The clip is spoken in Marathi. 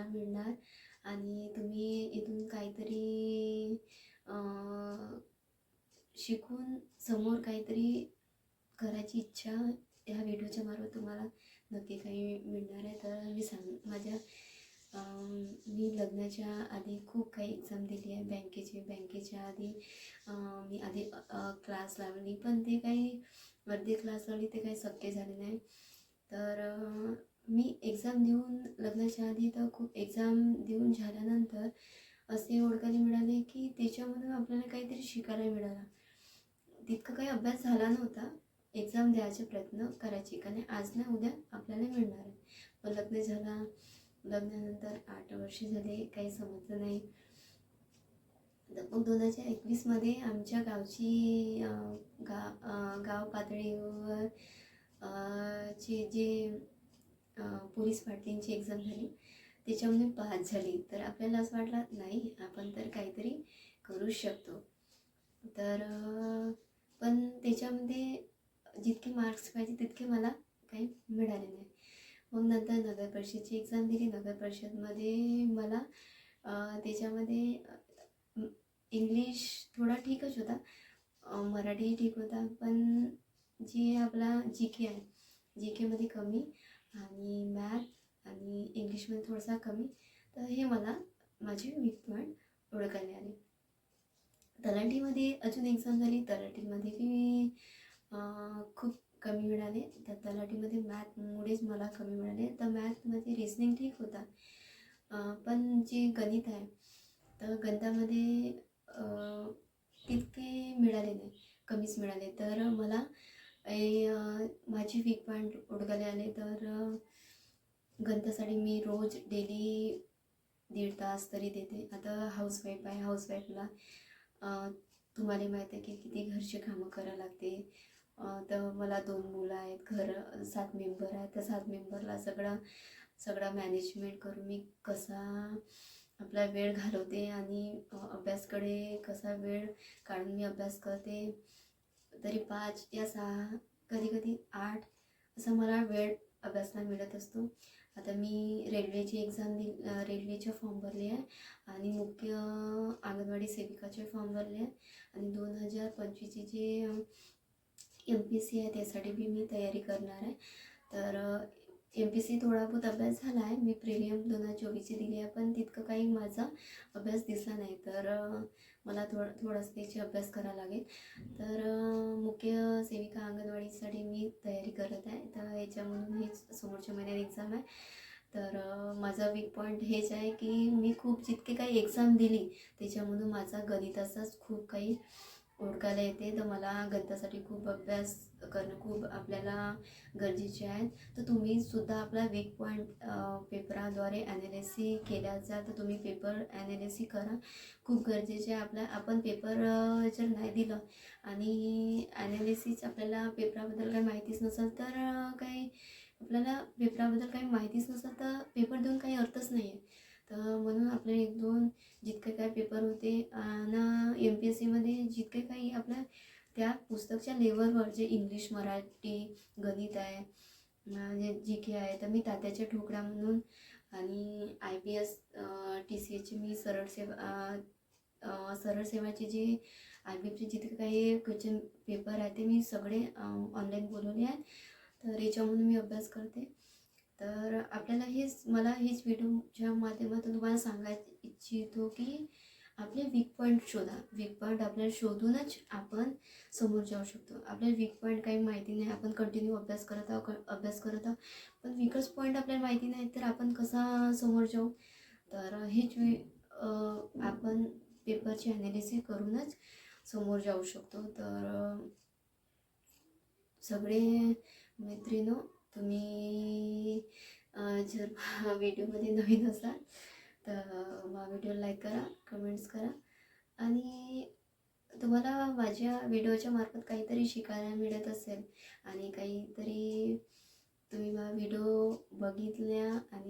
शिकायला मिळणार. आणि तुम्ही इथून काहीतरी शिकून समोर काहीतरी करायची इच्छा ह्या व्हिडिओच्या मार्फत तुम्हाला नक्की काही मिळणार आहे. तर मी सांग माझ्या मी लग्नाच्या आधी खूप काही एक्झाम दिली आहे. बँकेची बँकेच्या आधी मी आधी क्लास लावली. पण ते काही वर्धे क्लास लावली ते काही शक्य झाले नाही. तर मी एक्झाम देऊन लग्नाच्या आधी तर खूप एक्झाम देऊन झाल्यानंतर असे ओळखायला मिळाले की त्याच्यामधून आपल्याला काहीतरी शिकायला मिळालं. तितकं काही अभ्यास झाला नव्हता. एक्झाम द्यायचे प्रयत्न करायचे कारण आज ना उद्या आपल्याला मिळणार आहे. मग लग्न झाला. लग्नानंतर आठ वर्ष झाले काही समजलं नाही. तर मग दोन हजार एकवीसमध्ये आमच्या गावची गा गाव पातळीवर चे जे पोलीस पाटलींची एक्झाम झाली. त्याच्यामध्ये पास झाली. तर आपल्याला असं वाटलं नाही आपण तर काहीतरी करू शकतो. तर पण त्याच्यामध्ये जितके मार्क्स पाहिजे तितके मला काही मिळाले नाही. मग नंतर नगर परिषदची एक्झाम दिली. नगर परिषदमध्ये मला त्याच्यामध्ये इंग्लिश थोडा ठीकच होता. मराठीही ठीक होता. पण जे आपला जी के आहे जी केमध्ये कमी आणि मॅथ आणि इंग्लिशमध्ये थोडासा कमी. तर हे मला माझे वीक पॉईंट ओळखायला आले. तलाठीमध्ये अजून एक्झाम झाली. तलाठीमध्ये बी खूप कमी मिळाले. तर तलाठीमध्ये मॅथमुळेच मला कमी मिळाले. तर मॅथमध्ये रिझनिंग ठीक होता. पण जे गणित आहे तर गणितामध्ये तितके मिळाले नाही. कमीच मिळाले. तर मला माझी वीक पॉईंट उडगले आले तर गंतासाठी मी रोज डेली दीड तास तरी देते. आता हाऊसवाईफ आहे. हाऊसवाईफला तुम्हाला माहीत आहे की किती घरचे कामं करावं लागते. तर मला दोन मुलं आहेत. घर सात मेंबर आहेत. तर सात मेंबरला सगळं सगळा मॅनेजमेंट करून मी कसा आपला वेळ घालवते आणि अभ्यासकडे कसा वेळ काढून मी अभ्यास करते. तरी पाच या सहा कधी कधी आठ असा मला वेळ अभ्यासला मिळत असतो. आता मी रेल्वेची एक्झाम दि रेल्वेचा रेल्वेचे फॉर्म भरले आहे आणि मुख्य अंगणवाडी सेविकाचे फॉर्म भरले आहे आणि दोन हजार पंचवीसचे जे एम पी सी आहे त्यासाठी बी मी तयारी करणार आहे. तर एम पी सी थोडा बहुत अभ्यास झाला आहे. मी प्रिलियम दोन हजार चोवीसची दिली आहे पण तितकं काही माझा अभ्यास दिसला नाही. तर मला थोडं थोडासा त्याची अभ्यास करावा लागेल. तर मुख्य सेविका अंगणवाडीसाठी मी तयारी करत आहे. तर याच्यामधून हेच समोरच्या महिन्यात एक्झाम आहे. तर माझा वीक पॉईंट हेच आहे की मी खूप जितके काही एक्झाम दिली त्याच्यामधून माझा गणिताचाच खूप काही ओळखायला येते. तर मला गणितासाठी खूप अभ्यास करणं खूप आपल्याला गरजेचे आहे. तर तुम्ही सुद्धा आपला वीक पॉईंट पेपराद्वारे ॲनालिसी केल्या जा. तर तुम्ही पेपर ॲनालिसी करा. खूप गरजेचे आहे आपल्या आपण पेपर जर नाही दिलं आणि ॲनालिसिस आपल्याला पेपराबद्दल काही माहितीच नसेल तर काही आपल्याला पेपराबद्दल काही माहितीच नसेल तर पेपर देऊन काही अर्थच नाही आहे तर म्हणून आपले एक दोन जितके काय पेपर होते आणि एम पी एस सीमध्ये जितके काही आपल्या त्या पुस्तकच्या लेवलवर जे इंग्लिश मराठी गणित आहे म्हणजे जी के आहे तर मी तात्याच्या ठोकळा म्हणून आणि I P S T C एची मी सरळ सेवा सरळ सेवाचे जे आय बी एफचे जितके काही क्वेश्चन पेपर आहे ते मी सगळे ऑनलाईन बोलवले आहेत. तर याच्यामधून मी अभ्यास करते. तर आपल्याला हेच मला हेच व्हिडिओच्या माध्यमातून तुम्हाला सांगायचं इच्छितो की आपले वीक पॉईंट शोधा. वीक पॉईंट आपल्याला शोधूनच आपण समोर जाऊ शकतो. आपल्याला वीक पॉईंट काही माहिती नाही. आपण कंटिन्यू अभ्यास करत आहोत क- अभ्यास करत आहोत. पण वीकच पॉईंट आपल्याला माहिती नाही तर आपण कसा समोर जाऊ? तर हेच वी आपण पेपरची ॲनालिसिस करूनच समोर जाऊ शकतो. तर सगळे मैत्रिणो तुम्ही तुम्ही जर व्हिडिओमध्ये नवीन असाल तर मा व्हिडिओ लाईक करा कमेंट्स करा. आणि तुम्हाला माझ्या व्हिडिओच्या मार्फत काहीतरी शिकायला मिळत असेल आणि काहीतरी तुम्ही मा व्हिडिओ बघितल्या आणि